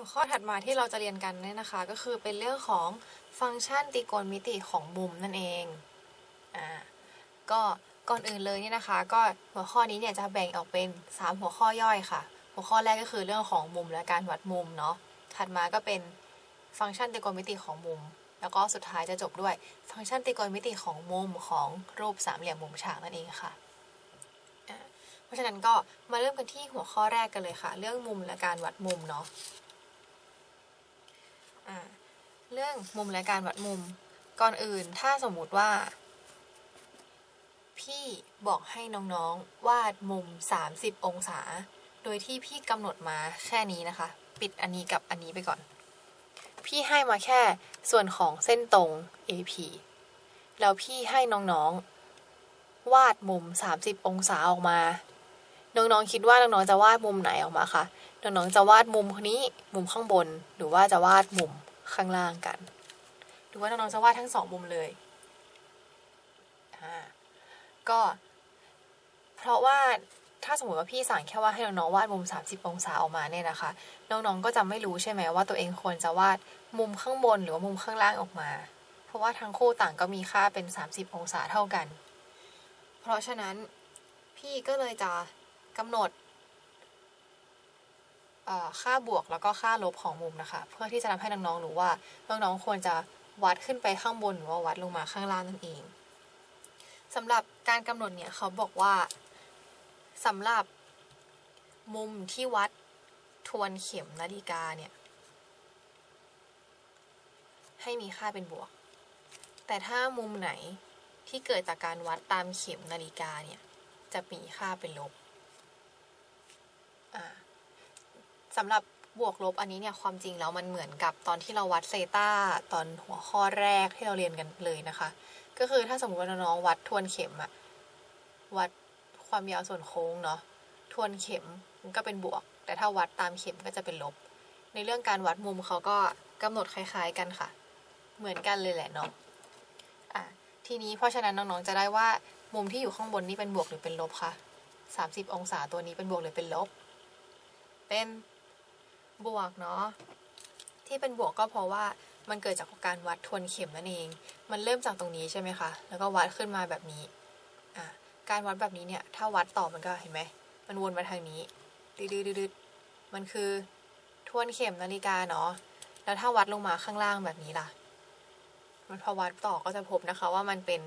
หัวข้อถัดมาที่เราจะเรียนกันเนี่ยนะคะ ก็คือเป็นเรื่องของฟังก์ชันตรีโกณมิติของมุมนั่นเองอ่าก็ก่อนอื่นเลยเนี่ยนะคะ ก็หัวข้อนี้เนี่ยจะแบ่งออกเป็น 3 หัวข้อย่อยค่ะ หัวข้อแรกก็คือเรื่องของมุมและการวัดมุมเนาะถัดมาก็เป็นฟังก์ชันตรีโกณมิติของมุม แล้วก็สุดท้ายจะจบด้วยฟังก์ชันตรีโกณมิติของมุมของรูปสามเหลี่ยมมุมฉากนั่นเองค่ะอ่าเพราะฉะนั้นก็มาเริ่มกันที่หัวข้อแรกกันเลยค่ะ เรื่องมุมและการวัดมุมเนาะ เรื่องมุมและการวัดมุม ก่อนอื่นถ้าสมมุติว่า พี่บอกให้น้องๆวาดมุม 30 องศา โดยที่พี่กำหนดมาแค่นี้นะคะ ปิดอันนี้กับอันนี้ไปก่อน พี่ให้มาแค่ส่วนของเส้นตรง AP แล้วพี่ให้น้องๆวาดมุม 30 องศาออกมา น้องๆคิดว่าน้องๆจะวาดมุมไหนออกมาคะ น้องจะวาดมุมนี้มุมข้างบน หรือว่าจะวาดมุมข้างล่างกัน หรือว่าน้องจะวาดทั้งสองมุมเลยก็ เพราะว่าถ้าสมมติว่าพี่สั่งแค่ว่าให้น้องๆวาดมุม 30 องศาออกมาเนี่ยนะคะ น้องๆก็จะไม่รู้ใช่ไหมว่าตัวเองควรจะวาดมุมข้างบนหรือว่ามุมข้างล่างออกมา เพราะว่าทั้งคู่ต่างก็มีค่าเป็น 30 องศาเท่ากัน เพราะฉะนั้นพี่ก็เลยจะกำหนด ค่าบวกแล้วก็ค่าลบของมุมนะคะ เพื่อที่จะทำให้น้องๆรู้ว่าน้องๆควรจะวัดขึ้นไปข้างบนหรือว่าวัดลงมาข้างล่างนั่นเองสำหรับการกำหนดเนี่ยเขาบอกว่าสำหรับมุมที่วัดทวนเข็มนาฬิกาเนี่ยให้มีค่าเป็นบวก แต่ถ้ามุมไหนที่เกิดจากการวัดตามเข็มนาฬิกาเนี่ยจะมีค่าเป็นลบอ่า สำหรับบวกลบอันนี้เนี่ยความจริงแล้วมันเหมือนกับตอนที่เราวัดเซตาตอนหัวข้อแรกที่เราเรียนกันเลยนะคะ ก็คือถ้าสมมติว่าน้องวัดทวนเข็มอะวัดความยาวส่วนโค้งเนาะทวนเข็มก็เป็นบวก แต่ถ้าวัดตามเข็มก็จะเป็นลบ ในเรื่องการวัดมุมเขาก็กำหนดคล้าย ๆกันค่ะ เหมือนกันเลยแหละเนาะอะทีนี้เพราะฉะนั้นน้องๆจะได้ว่ามุมที่อยู่ข้างบนนี้เป็นบวกหรือเป็นลบคะ30 องศาตัวนี้เป็นบวกหรือเป็นลบ เป็น บวกเนาะที่เป็นบวกก็เพราะว่ามันเกิดจากการวัดทวนเข็มนั่นเอง มันเริ่มจากตรงนี้ใช่ไหมคะ แล้วก็วัดขึ้นมาแบบนี้อะการวัดแบบนี้เนี่ย ถ้าวัดต่อมันก็เห็นไหม มันวนมาทางนี้ดืดๆๆๆมันคือทวนเข็มนาฬิกาเนาะ แล้วถ้าวัดลงมาข้างล่างแบบนี้ล่ะ มันพอวัดต่อก็จะพบนะคะว่ามันเป็น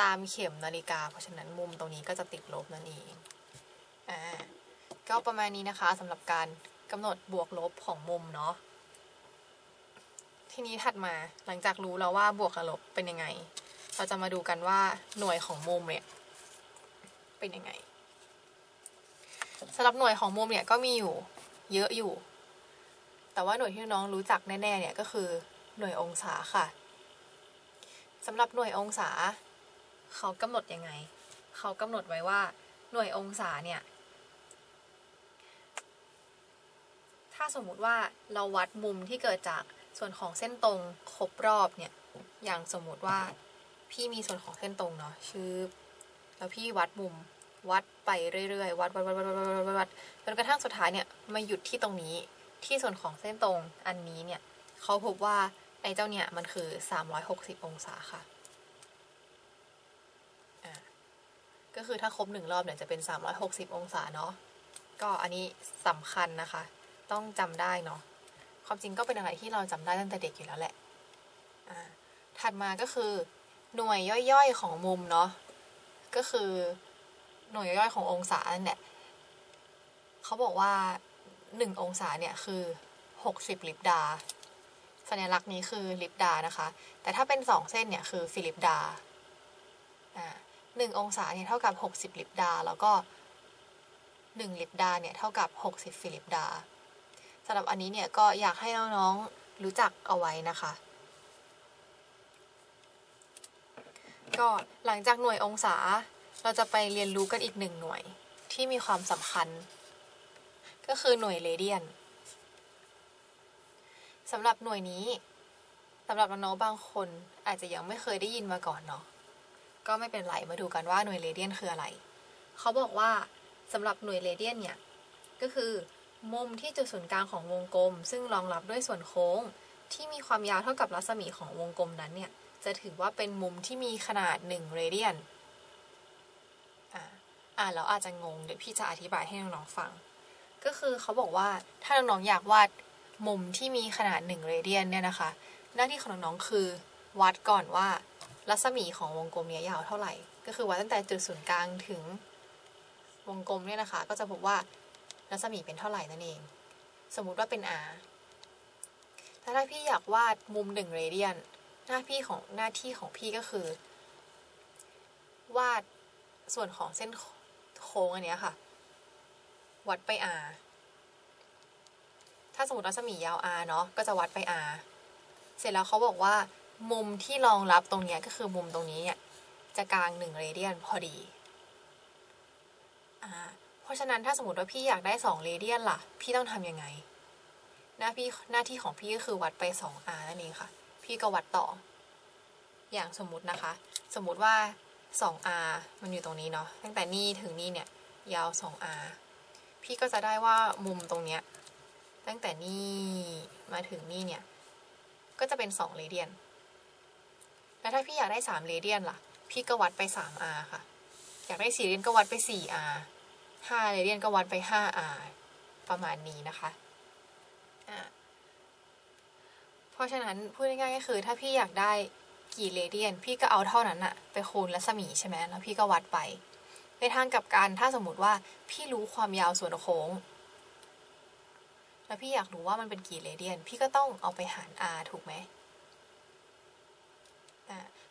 ตามเข็มนาฬิกา เพราะฉะนั้นมุมตรงนี้ก็จะติดลบนั่นเอง อ่า ก็ประมาณนี้นะคะสำหรับการ กำหนดบวกลบของมุมเนาะทีนี้ถัดมาหลังจากรู้แล้วว่าบวกกับลบเป็นยังไง เราจะมาดูกันว่าหน่วยของมุมเนี่ยเป็นยังไงสำหรับหน่วยของมุมเนี่ยก็มีอยู่เยอะอยู่ แต่ว่าหน่วยที่น้องรู้จักแน่ๆเนี่ยก็คือหน่วยองศาค่ะสำหรับหน่วยองศา เขากำหนดยังไง เขากำหนดไว้ว่าหน่วยองศาเนี่ยาสมมุติว่าเราวัดมุมที่เกิดจากส่วนของเส้นตรงครบรอบเนี่ย อย่างสมมุติว่าพี่มีส่วนของเส้นตรงเนาะชื่อแล้วพี่วัดมุมวัดไปเรื่อยๆ วัดวัดวัดวัดวัดวัดวัดจนกระทั่งสุดท้ายเนี่ยมาหยุดที่ตรงนี้ที่ส่วนของเส้นตรงอันนี้เนี่ยเขาพบว่าไอ้เจ้าเนี่ยมันคือ 360 องศาค่ะก็คือถ้าครบหนึ่งรอบเนี่ยจะเป็น 360 องศาเนาะก็อันนี้สำคัญนะคะ ต้องจำได้เนาะความจริงก็เป็นอะไรที่เราจำได้ตั้งแต่เด็กอยู่แล้วแหละถัดมาก็คือ หน่วยย่อยๆของมุมเนาะก็คือหน่วยย่อยขององศาเนี่ยเขาบอกว่าหนึ่งองศาเนี่ยคือหกสิบลิปดาสัญลักษณ์นี้คือลิปดานะคะ แต่ถ้าเป็นสองเส้นเนี่ยคือฟิลิปดาอ่าหนึ่งองศาเนี่ยเท่ากับหกสิบลิปดา แล้วก็หนึ่งลิปดาเนี่ยเท่ากับหกสิบฟิลิปดา สำหรับอันนี้เนี่ยก็อยากให้น้องๆรู้จักเอาไว้นะคะ ก็หลังจากหน่วยองศาเราจะไปเรียนรู้กันอีกหนึ่งหน่วยที่มีความสำคัญ ก็คือหน่วยเรเดียนสำหรับหน่วยนี้สำหรับน้องๆบางคนอาจจะยังไม่เคยได้ยินมาก่อนเนาะก็ไม่เป็นไรมาดูกันว่าหน่วยเรเดียนคืออะไร เขาบอกว่าสำหรับหน่วยเรเดียนเนี่ย ก็คือ มุมที่จุดศูนย์กลางของวงกลม ซึ่งรองรับด้วยส่วนโค้ง ที่มีความยาวเท่ากับรัศมีของวงกลมนั้นเนี่ย จะถือว่าเป็นมุมที่มีขนาด1เรเดียน อ่าอ่าแล้วอาจจะงง เดี๋ยวพี่จะอธิบายให้น้องๆฟัง ก็คือเขาบอกว่าถ้าน้องๆอยากวาดมุมที่มีขนาด1เรเดียนเนี่ยนะคะ หน้าที่ของน้องๆคือวัดก่อนว่ารัศมีของวงกลมเนี้ยยาวเท่าไหร่ ก็คือวัดตั้งแต่จุดศูนย์กลางถึงวงกลมเนี่ยนะคะ ก็จะพบว่า รัศมีเป็นเท่าไหร่นั่นเอง สมมุติว่าเป็น r ถ้าถ้าพี่อยากวาดมุม1เรเดียน หน้าพี่ของหน้าที่ของพี่ก็คือ วาดส่วนของเส้นโค้งอันเนี้ยค่ะ วัดไป r ถ้าสมมติรัศมียาว r เนาะก็จะวัดไป r เสร็จแล้วเขาบอกว่า มุมที่รองรับตรงเนี้ยก็คือมุมตรงนี้เนี่ยจะกลาง1เรเดียนพอดีอ่า เพราะฉะนั้นถ้าสมมติว่าพี่อยากได้2เรเดียนล่ะ พี่ต้องทำยังไง หน้าพี่หน้าที่ของพี่ก็คือวัดไป 2r นั่นเองค่ะ พี่ก็วัดต่อ อย่างสมมตินะคะ สมมติว่า 2r มันอยู่ตรงนี้เนาะตั้งแต่นี่ถึงนี่เนี่ย ยาว 2r พี่ก็จะได้ว่ามุมตรงเนี้ยตั้งแต่นี่มาถึงนี่เนี่ย ก็จะเป็น2เรเดียน แล้วถ้าพี่อยากได้3เรเดียนล่ะ พี่ก็วัดไป 3r ค่ะ อยากได้4เรเดียนก็วัดไป 4r 5เรเดียนก็วัดไป 5r ประมาณนี้นะคะเพราะฉะนั้นพูดง่ายๆก็คือ ถ้าพี่อยากได้กี่เรเดียน พี่ก็เอาเท่านั้นอะไปคูณรัศมีใช่ไหมแล้วพี่ก็วัดไป ในทางกลับกันถ้าสมมติว่าพี่รู้ความยาวส่วนโค้ง แล้วพี่อยากรู้ว่ามันเป็นกี่เรเดียน พี่ก็ต้องเอาไปหาร r ถูกไหม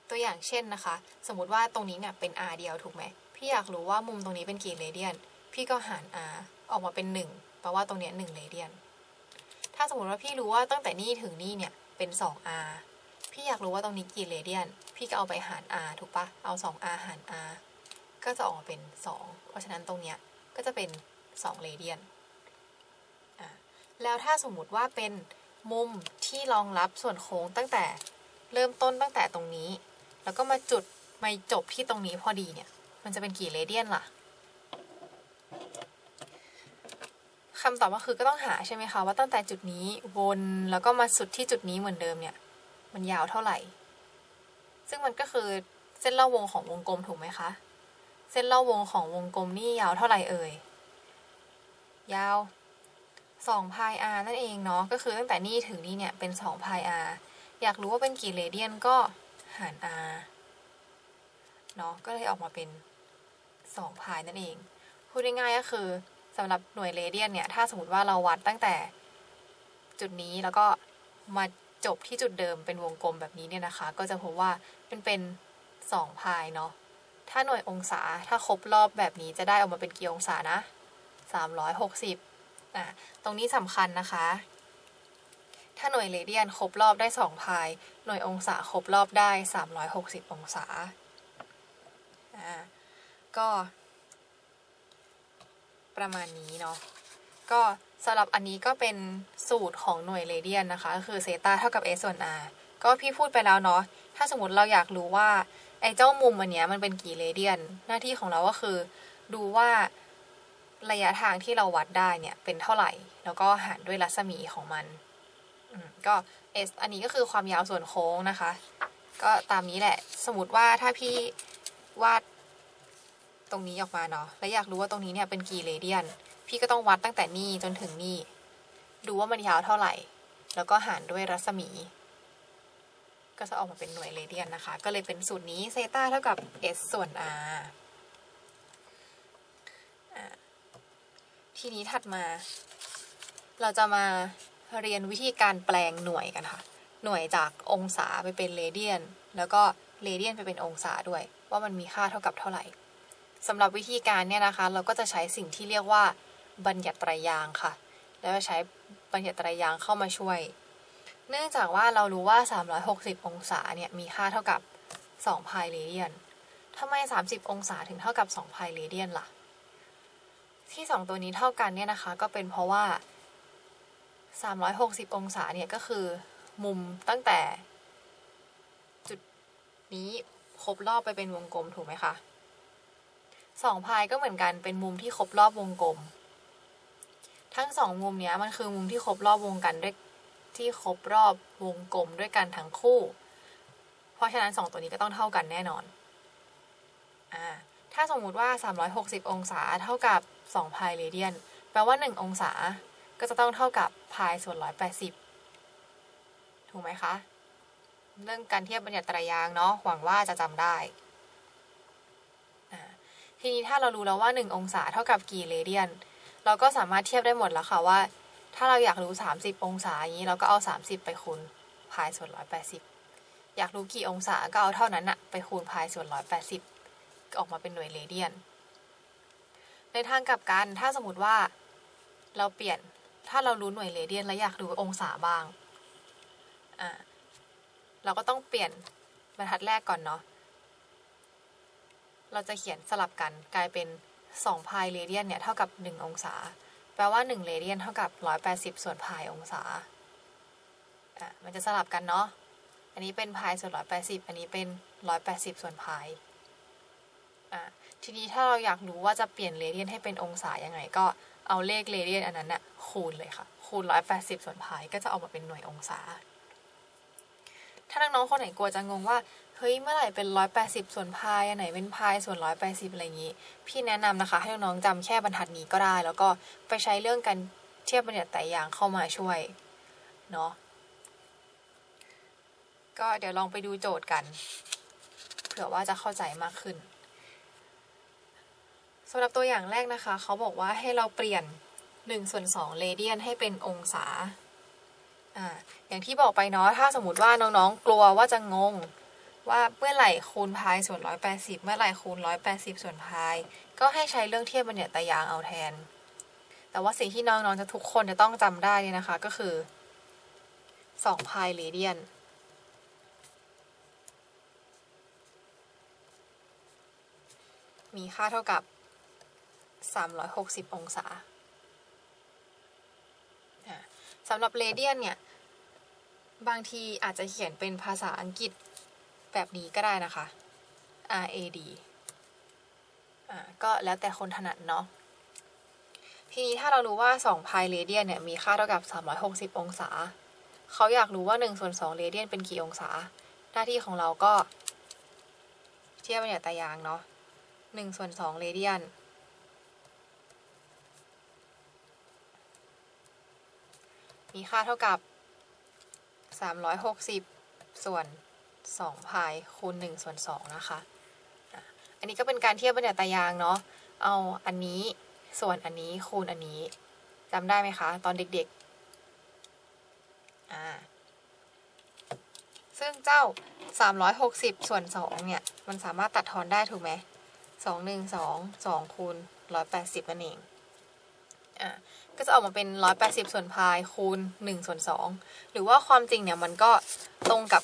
ตัวอย่างเช่นนะคะ สมมติว่าตรงนี้เนี่ยเป็น r เดียวถูกไหมพี่อยากรู้ว่ามุมตรงนี้เป็นกี่เรเดียน พี่ก็หาร r ออกมาเป็น 1 แปลว่าตรงเนี้ย1เรเดียน ถ้าสมมติว่าพี่รู้ว่าตั้งแต่นี่ถึงนี่เนี่ยเป็น 2r พี่อยากรู้ว่าตรงนี้กี่เรเดียน พี่ก็เอาไปหาร r ถูกปะเอา 2r หาร r ก็จะออกมาเป็น 2 เพราะฉะนั้นตรงเนี้ยก็จะเป็น 2 เรเดียน แล้วถ้าสมมุติว่าเป็นมุมที่รองรับส่วนโค้งตั้งแต่เริ่มต้นตั้งแต่ตรงนี้ แล้วก็มาจุดมาจบที่ตรงนี้พอดีเนี่ย มันจะเป็นกี่เรเดียนล่ะ คำตอบก็คือก็ต้องหาใช่ไหมคะว่าตั้งแต่จุดนี้วนแล้วก็มาสุดที่จุดนี้เหมือนเดิมเนี่ย มันยาวเท่าไหร่ ซึ่งมันก็คือเส้นเล่าวงของวงกลมถูกไหมคะ เส้นเล่าวงของวงกลมนี่ยาวเท่าไหร่เอ่ย ยาว2พาย r นั่นเองเนาะ ก็คือตั้งแต่นี่ถึงนี่เนี่ยเป็น2พาย r อยากรู้ว่าเป็นกี่เรเดียนก็หาร r เนาะ ก็เลยออกมาเป็น2พายนั่นเอง พูดง่ายๆก็คือ สำหรับหน่วยเรเดียนเนี่ยถ้าสมมติว่าเราวัดตั้งแต่จุดนี้แล้วก็มาจบที่จุดเดิมเป็นวงกลมแบบนี้เนี่ยนะคะ ก็จะพบว่าเป็นเป็น2พายเนาะถ้าหน่วยองศาถ้าครบรอบแบบนี้จะได้ออกมาเป็นกี่องศานะ360อะตรงนี้สำคัญนะคะ ถ้าหน่วยเรเดียนครบรอบได้2พาย หน่วยองศาครบรอบได้ 360 องศาอ่าก็ ประมาณนี้เนาะก็สำหรับอันนี้ก็เป็นสูตรของหน่วยเรเดียนนะคะ ก็คือเซตาเท่ากับ s ส่วน r ก็พี่พูดไปแล้วเนาะถ้าสมมติเราอยากรู้ว่า ไอ้เจ้ามุมอันเนี้ยมันเป็นกี่เรเดียน หน้าที่ของเราก็คือ ดูว่าระยะทางที่เราวัดได้เนี่ยเป็นเท่าไหร่ แล้วก็หารด้วยรัศมีของมันอืมก็ s อันนี้ก็คือความยาวส่วนโค้งนะคะ ก็ตามนี้แหละ สมมติว่าถ้าพี่วาด ตรงนี้ออกมาเนาะแล้วอยากรู้ว่าตรงนี้เนี่ยเป็นกี่เรเดียน พี่ก็ต้องวัดตั้งแต่นี่จนถึงนี่ ดูว่ามันยาวเท่าไหร่ แล้วก็หารด้วยรัศมี ก็จะออกมาเป็นหน่วยเรเดียนนะคะ ก็เลยเป็นสูตรนี้เซตาเท่ากับ s ส่วน r ทีนี้ถัดมา เราจะมาเรียนวิธีการแปลงหน่วยกันค่ะ หน่วยจากองศาไปเป็นเรเดียน แล้วก็เรเดียนไปเป็นองศาด้วย ว่ามันมีค่าเท่ากับเท่าไหร่ สำหรับวิธีการเนี่ยนะคะ เราก็จะใช้สิ่งที่เรียกว่าบัญญัติตรยางค่ะ แล้วใช้บัญญัติตรยางเข้ามาช่วย เนื่องจากว่าเรารู้ว่า 360 องศาเนี่ยมีค่าเท่ากับ2พายเรเดียนทำไม 30 องศาถึงเท่ากับ2พายเรเดียนล่ะ ที่ 2 ตัวนี้เท่ากันเนี่ยนะคะ ก็เป็นเพราะว่า 360 องศาเนี่ยก็คือมุมตั้งแต่ จุดนี้ครบรอบไปเป็นวงกลมถูกไหมคะ สองพายก็เหมือนกันเป็นมุมที่ครบรอบวงกลม ทั้งสองมุมเนี้ยมันคือมุมที่ครบรอบวงกันด้วยที่ครบรอบวงกลมด้วยกันทั้งคู่ เพราะฉะนั้นสองตัวนี้ก็ต้องเท่ากันแน่นอนอ่าถ้าสมมุติว่า 360 องศาเท่ากับ2พายเรเดียนแปลว่า 1 องศาก็จะต้องเท่ากับพายส่วน 180 ถูกไหมคะ เรื่องการเทียบบัญญัติตรยางเนาะหวังว่าจะจำได้ ทีนี้ถ้าเรารู้แล้วว่า 1 องศาเท่ากับกี่เรเดียน เราก็สามารถเทียบได้หมดแล้วค่ะว่า ถ้าเราอยากรู้ 30 องศาอย่างนี้เราก็เอา 30 ไปคูณพายส่วน 180 อยากรู้กี่องศาก็เอาเท่านั้นอะไปคูณพายส่วน 180 ออกมาเป็นหน่วยเรเดียน ในทางกลับกันถ้าสมมติว่าเราเปลี่ยนถ้าเรารู้หน่วยเรเดียน แล้วอยากรู้องศาบ้างอ่าเราก็ต้องเปลี่ยนบรรทัดแรกก่อนเนาะ เราจะเขียนสลับกันกลายเป็น2พายเรเดียนเนี่ยเท่ากับ 1 องศา แปลว่า 1 เรเดียนเท่ากับ 180 ส่วนพายองศาอะมันจะสลับกันเนาะอันนี้เป็นพายส่วน 180 อันนี้เป็น 180 ส่วนพายอะทีนี้ถ้าเราอยากรู้ว่าจะเปลี่ยนเรเดียนให้เป็นองศายังไง ก็เอาเลขเรเดียนอันนั้นน่ะคูณเลยค่ะ คูณ 180 ส่วนพายก็จะออกมาเป็นหน่วยองศา ถ้าน้องๆคนไหนกลัวจะงงว่า เฮ้ยเมื่อไหร่เป็น180ส่วนพายอันไหนเป็นพายส่วน180อะไรอย่างนี้ พี่แนะนำนะคะ ให้น้องๆจำแค่บรรทัดนี้ก็ได้ แล้วก็ไปใช้เรื่องการเทียบบัญญัติไตรยางเข้ามาช่วยเนาะก็เดี๋ยวลองไปดูโจทย์กัน เผื่อว่าจะเข้าใจมากขึ้นสำหรับตัวอย่างแรกนะคะ เขาบอกว่าให้เราเปลี่ยน1ส่วน2เรเดียนให้เป็นองศาอ่าอย่างที่บอกไปเนาะถ้าสมมติว่าน้องๆ กลัวว่าจะงง ว่าเมื่อไหร่คูณพายส่วน 180 เมื่อไหร่คูณ 180 ส่วนพาย ก็ให้ใช้เรื่องเทียบบัญญัติตรยางเอาแทน แต่ว่าสิ่งที่น้องๆจะทุกคนจะต้องจำได้เนี่ยนะคะก็คือ2พายเรเดียนมีค่าเท่ากับ 360 องศาอะสำหรับเรเดียนเนี่ย บางทีอาจจะเขียนเป็นภาษาอังกฤษ แบบนี้ก็ได้นะคะ RAD อ่าก็แล้วแต่คนถนัดเนาะทีนี้ถ้าเรารู้ว่า2พายเรเดียนเนี่ยมีค่าเท่ากับ 360 องศา เขาอยากรู้ว่า1ส่วน2เรเดียนเป็นกี่องศา หน้าที่ของเราก็ เทียบบัญญัติไตรยางเนาะ1ส่วน2เรเดียนมีค่าเท่ากับ 360 ส่วน 2พายคูณ1ส่วน2นะคะ อันนี้ก็เป็นการเทียบบัญญัติไตรยางเนาะ เอาอันนี้ส่วนอันนี้คูณอันนี้จำได้ไหมคะ ตอนเด็กๆอ่าซึ่งเจ้า 360 ส่วน 2 เนี่ย มันสามารถตัดทอนได้ถูกไหม2 1 2 2คูณ180นั่นเอง อ่าก็จะออกมาเป็น180ส่วนพายคูณ1ส่วน2หรือว่าความจริงเนี่ยมันก็ตรงกับ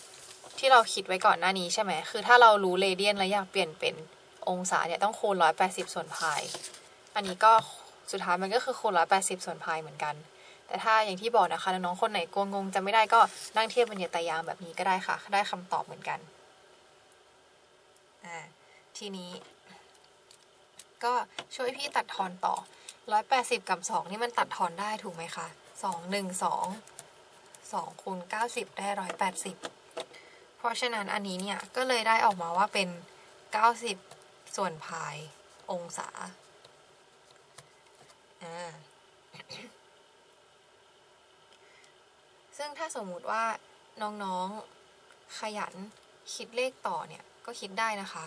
ที่เราคิดไว้ก่อนหน้านี้ใช่ไหม คือถ้าเรารู้เรเดียนแล้วอยากเปลี่ยนเป็นองศาเนี่ยต้องคูณ180ส่วนพาย อันนี้ก็สุดท้ายมันก็คือคูณ180ส่วนพายเหมือนกัน แต่ถ้าอย่างที่บอกนะคะน้องๆคนไหนกลัวงงจะไม่ได้ก็นั่งเทียบบัญญัติไตรยางแบบนี้ก็ได้ค่ะ ได้คำตอบเหมือนกัน อ่า ทีนี้ ก็ช่วยพี่ตัดทอนต่อ180กับ2นี่มันตัดทอนได้ถูกไหมคะ2 1 2 2คูณ90ได้180 เพราะฉะนั้นอันนี้เนี่ย ก็เลยได้ออกมาว่าเป็น 90 ส่วนพายองศาซึ่งถ้าสมมุติว่าน้องๆขยันคิดเลขต่อเนี่ย ก็คิดได้นะคะ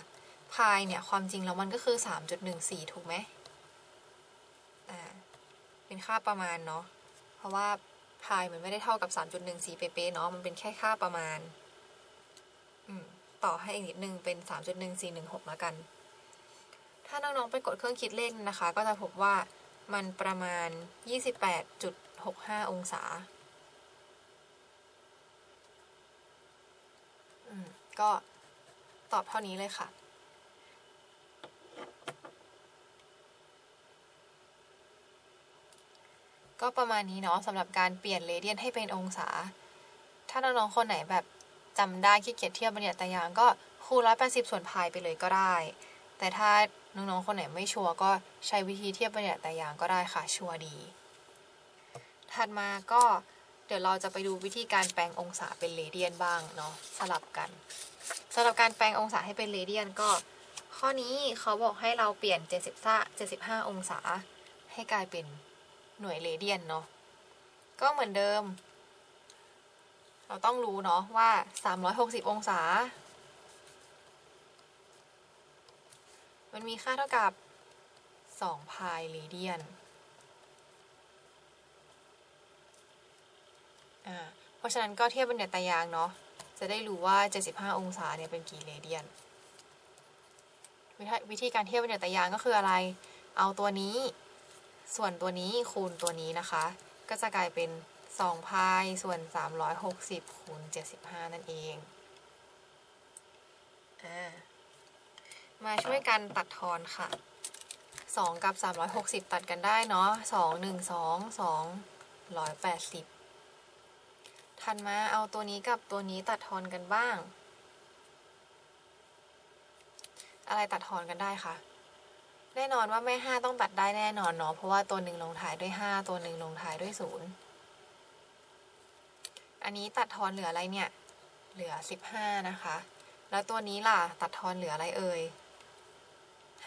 พายเนี่ย ความจริงแล้วมันก็คือ 3.14 ถูกไหมอ่า เป็นค่าประมาณเนาะ เพราะว่าพายมันไม่ได้เท่ากับ 3.14 เป๊ะๆเนาะ มันเป็นแค่ค่าประมาณ ต่อให้อีกนิดนึงเป็น 3.1416แล้วกัน ถ้าน้องๆไปกดเครื่องคิดเลขนะคะ ก็จะพบว่ามันประมาณ 28.65 องศาอืมก็ตอบเท่านี้เลยค่ะก็ประมาณนี้เนาะสำหรับการเปลี่ยนเรเดียนให้เป็นองศา ถ้าน้องๆคนไหนแบบ จำได้ขี้เกียจเทียบบัญญัติไตรยางก็คูณ180ส่วนพายไปเลยก็ได้ แต่ถ้าน้องๆคนไหนไม่ชัวร์ก็ใช้วิธีเทียบบัญญัติไตรยางก็ได้ค่ะชัวร์ดี ถัดมาก็เดี๋ยวเราจะไปดูวิธีการแปลงองศาเป็นเรเดียนบ้างเนาะสลับกันสำหรับการแปลงองศาให้เป็นเรเดียนก็ ข้อนี้เขาบอกให้เราเปลี่ยน 70 75 องศา ให้กลายเป็นหน่วยเรเดียนเนาะก็เหมือนเดิม เราต้องรู้เนาะว่า 360 องศา มันมีค่าเท่ากับ2พายเรเดียนอ่าเพราะฉะนั้นก็เทียบบรรยากาศตายางเนาะจะได้รู้ว่า 75 องศาเนี่ยเป็นกี่เรเดียน วิธีวิธีการเทียบบรรยากาศตายางก็คืออะไร เอาตัวนี้ ส่วนตัวนี้คูณตัวนี้นะคะ ก็จะกลายเป็น 2พายส่วน 360คูณ75 นั่นเองอมาช่วยกันตัดทอนค่ะ 2 กับ 360 ตัดกันได้เนาะ2 1 2 2 180ถัดมาเอาตัวนี้กับตัวนี้ตัดทอนกันบ้าง อะไรตัดทอนกันได้คะแน่นอนว่าแม่ห้าต้องตัดได้แน่นอนเนาะเพราะว่าตัวหนึ่งลงท้ายด้วยห้าตัวหนึ่งลงท้ายด้วยศูนย์ อันนี้ตัดทอนเหลืออะไรเนี่ย เหลือสิบห้านะคะ แล้วตัวนี้ล่ะ ตัดทอนเหลืออะไรเอ่ย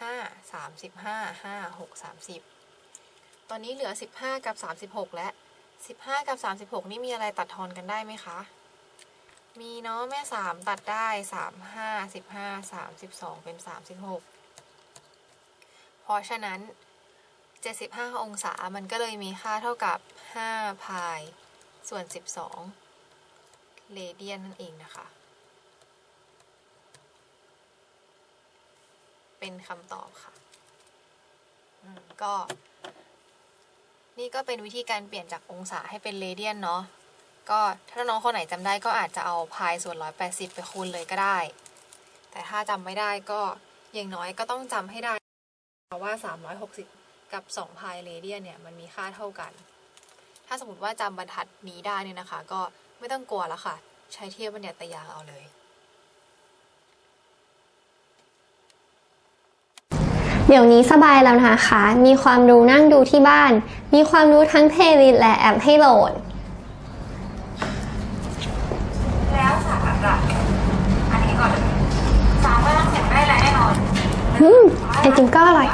ห้าสามสิบห้าห้าหกสามสิบตอนนี้เหลือสิบห้ากับสามสิบหกและสิบห้ากับสามสิบหกนี่มีอะไรตัดทอนกันได้ไหมคะ มีเนาะแม่สามตัดได้สามห้าสิบห้าสามสิบสองเป็นสามสิบหกเพราะฉะนั้นเจ็ดสิบห้าองศามันก็เลยมีค่าเท่ากับห้าพายส่วนสิบสอง เรเดียนนั่นเองนะคะ เป็นคำตอบค่ะก็ นี่ก็เป็นวิธีการเปลี่ยนจากองศาให้เป็นเรเดียนเนาะก็ถ้าน้องคนไหนจำได้ก็อาจจะเอาพายส่วน 180 ไปคูณเลยก็ได้ แต่ถ้าจำไม่ได้ก็อย่างน้อยก็ต้องจำให้ได้ว่า 360 กับ2พายเรเดียนเนี่ยมันมีค่าเท่ากัน ถ้าสมมติว่าจำบรรทัดนี้ได้เนี่ยนะคะ ก็ ไม่ต้องกลัวแล้วค่ะ ใช้เทียบบรรยัตตายางเอาเลยเดี๋ยวนี้สบายแล้วนะคะ มีความรู้นั่งดูที่บ้าน มีความรู้ทั้งเพลย์ลิสต์และแอปให้โหลด แล้วสามหลักอันนี้ก่อนเลยสามว่าต้องเขียนได้และแน่นอนอืมไอติมก็อร่อย